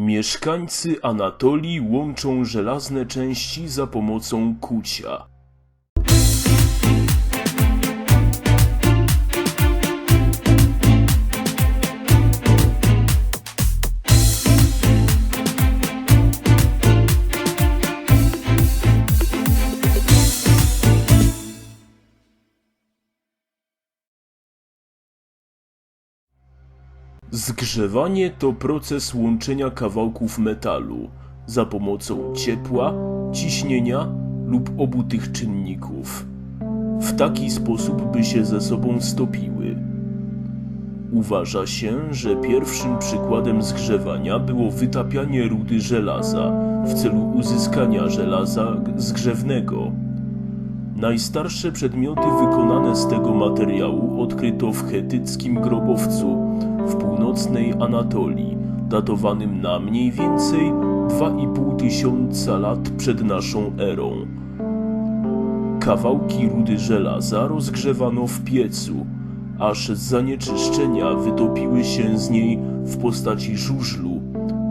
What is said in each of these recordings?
Mieszkańcy Anatolii łączą żelazne części za pomocą kucia. Zgrzewanie to proces łączenia kawałków metalu za pomocą ciepła, ciśnienia lub obu tych czynników w taki sposób, by się ze sobą stopiły. Uważa się, że pierwszym przykładem zgrzewania było wytapianie rudy żelaza w celu uzyskania żelaza zgrzewnego. Najstarsze przedmioty wykonane z tego materiału odkryto w chetyckim grobowcu w północnej Anatolii, datowanym na mniej więcej 2,5 tysiąca lat przed naszą erą. Kawałki rudy żelaza rozgrzewano w piecu, aż zanieczyszczenia wytopiły się z niej w postaci żużlu,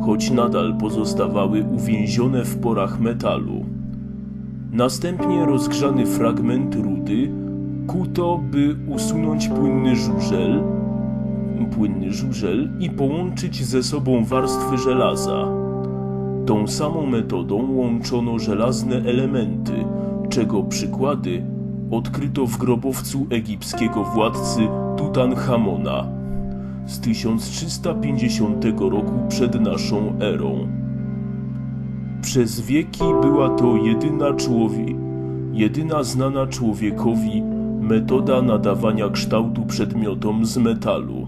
choć nadal pozostawały uwięzione w porach metalu. Następnie rozgrzany fragment rudy kuto, by usunąć płynny żużel, płynny żużel i połączyć ze sobą warstwy żelaza. Tą samą metodą łączono żelazne elementy, czego przykłady odkryto w grobowcu egipskiego władcy Tutanchamona z 1350 roku przed naszą erą. Przez wieki była to jedyna, człowie, jedyna znana człowiekowi metoda nadawania kształtu przedmiotom z metalu.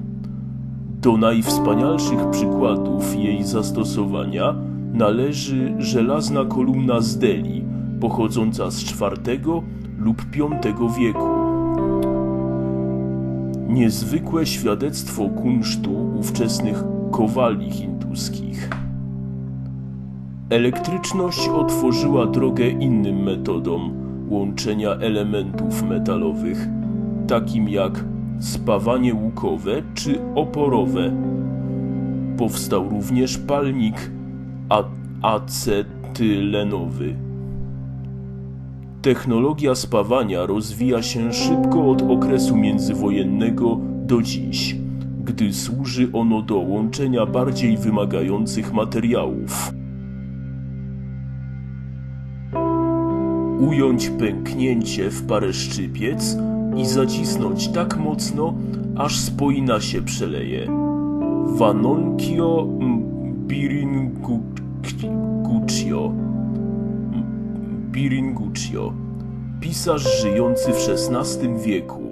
Do najwspanialszych przykładów jej zastosowania należy żelazna kolumna z Delhi, pochodząca z IV lub V wieku. Niezwykłe świadectwo kunsztu ówczesnych kowali hinduskich. Elektryczność otworzyła drogę innym metodom łączenia elementów metalowych, takim jak spawanie łukowe czy oporowe. Powstał również palnik acetylenowy. Technologia spawania rozwija się szybko od okresu międzywojennego do dziś, gdy służy ono do łączenia bardziej wymagających materiałów. ująć pęknięcie w parę szczypiec i zacisnąć tak mocno, aż spoina się przeleje. Vanonkio Biringuccio. Biringuccio. Pisarz żyjący w XVI wieku